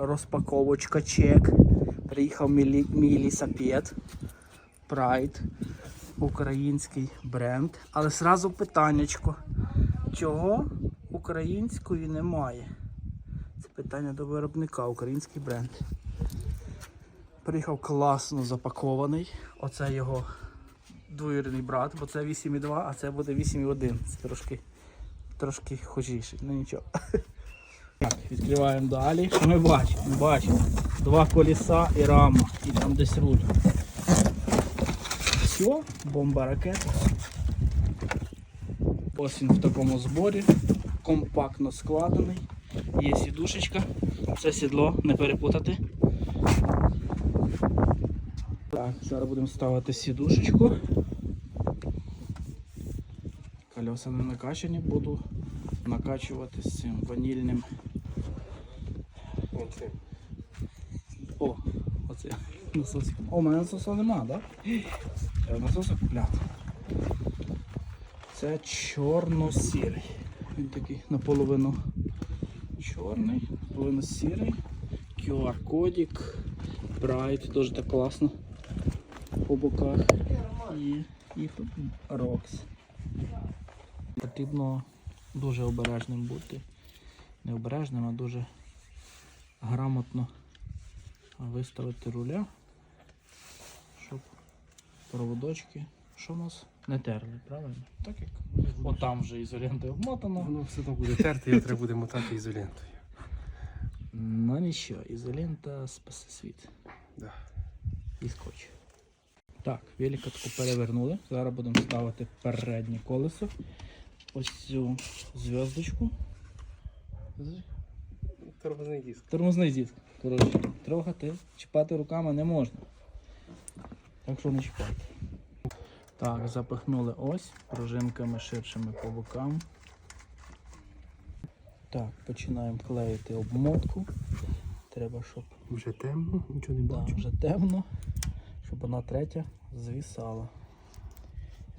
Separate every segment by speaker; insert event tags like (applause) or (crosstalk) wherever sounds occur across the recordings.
Speaker 1: розпаковочка, чек. Приїхав мій, мій лісапед. Pride. Український бренд. Але зразу питаннячко. Чого української немає? Це питання до виробника, український бренд. Приїхав класно запакований. Оце його двоюрідний брат, бо це 8,2, а це буде 8,1. Це трошки, трошки хожіший, ну нічого. (laughs) Відкриваємо далі. Ми бачимо? Ми бачимо два коліса і рама, і там десь руль. Все, бомба ракета. Ось він в такому зборі, компактно складений. Є сідушечка, це сідло, не перепутати. Так, зараз будемо ставити сідушечку. Колеса не накачані, буду накачувати з цим ванільним. О, оце насос. О, у мене насоса нема, так? Треба насоса купляти. Це чорно-сірий. Він такий наполовину чорний, наполовину сірий. QR-кодик. Bright, дуже так класно по боках. І, і Rox. Потрібно дуже обережним бути. Не обережним, а дуже грамотно виставити руля, щоб проводочки, що у нас не терли, правильно? Так як там вже ізолентою обмотано.
Speaker 2: Воно все одно буде терти, його треба буде мотати ізолентою.
Speaker 1: Ну нічого, ізолента спасе світ.
Speaker 2: Да.
Speaker 1: І скотч. Так, велика таку перевернули. Зараз будемо ставити переднє колесо. Ось цю зв'язочку.
Speaker 2: Тормозний диск.
Speaker 1: Тормозний диск. Коротше, трогати, чіпати руками не можна. Так що не чіпайте. Так, запихнули ось пружинками ширшими по бокам. Так, починаємо клеїти обмотку. Треба, щоб
Speaker 2: Вже темно, нічого не бачу.
Speaker 1: вже темно, щоб вона третя звісала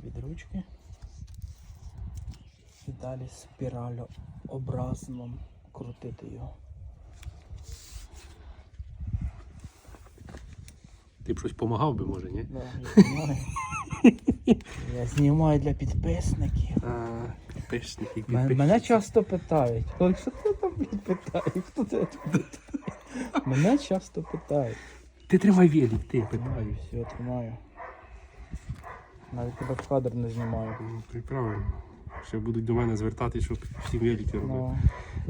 Speaker 1: від ручки. І далі спіралообразно крутити його.
Speaker 2: Ти б щось допомагав би, може, ні?
Speaker 1: Да, я знімаю. Я знімаю для підписників.
Speaker 2: А, підписники,
Speaker 1: Мен-
Speaker 2: підписники.
Speaker 1: Мене часто питають. Олег, що ти там блін, питаєш? Хто це питає? (laughs) Мене часто питають.
Speaker 2: Ти тримай велик, ти питай.
Speaker 1: Тримаю, все, тримаю. Навіть тебе в кадр не знімаю.
Speaker 2: Ну, то правильно. Ще будуть до мене звертати, щоб всі велики робити.
Speaker 1: Ну,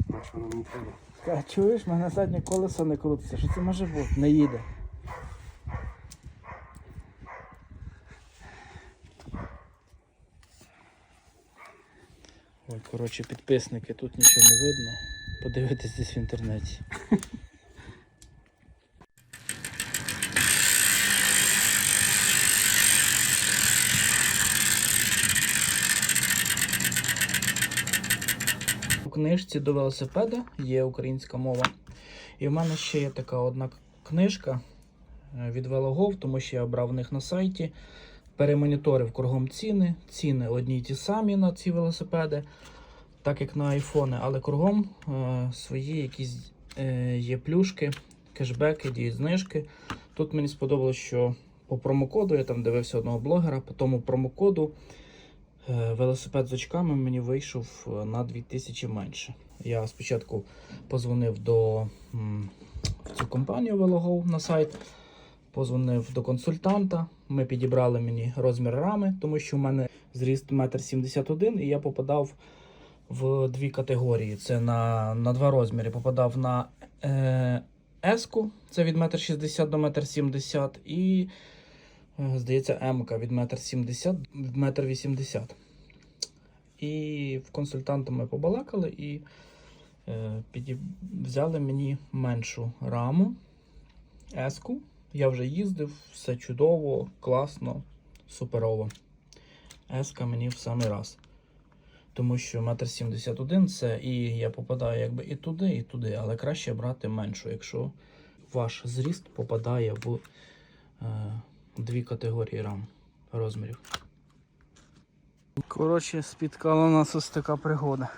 Speaker 2: На що нам не треба?
Speaker 1: Ка, чуєш, в мене заднє колесо не крутиться. Що це може бути? Не їде. Ой, коротше, підписники, тут нічого не видно. Подивитись десь в інтернеті. У книжці до велосипеда є українська мова. І в мене ще є така одна книжка е, від Велогов, тому що я брав в них на сайті. Перемоніторив кругом ціни. Ціни одні й ті самі на ці велосипеди, так як на айфони, але кругом е, свої якісь е, є плюшки, кешбеки, дії знижки. Тут мені сподобалось, що по промокоду я там дивився одного блогера, по тому промокоду Е, Велосипед з очками мені вийшов е, на 2000 менше. Я спочатку позвонив до в цю компанію Velogo на сайт, позвонив до консультанта. Ми підібрали мені розмір рами, тому що в мене зріст 1,71 м і я попадав в дві категорії. Це на, на два розміри. Попадав на е, S-ку, це від 1,60 м до 1,70 м, і Е, Здається, М від 1,70 м в 1,80 м. І в консультанта ми побалакали і е, піді... взяли мені меншу раму С-ку. Я вже їздив, все чудово, класно, суперово. С-ка мені в самий раз. Тому що 1,71 м це і я попадаю якби і туди, і туди, але краще брати меншу, якщо ваш зріст попадає в. Е, дві категорії рам розмірів. Коротше, спіткала нас ось така пригода.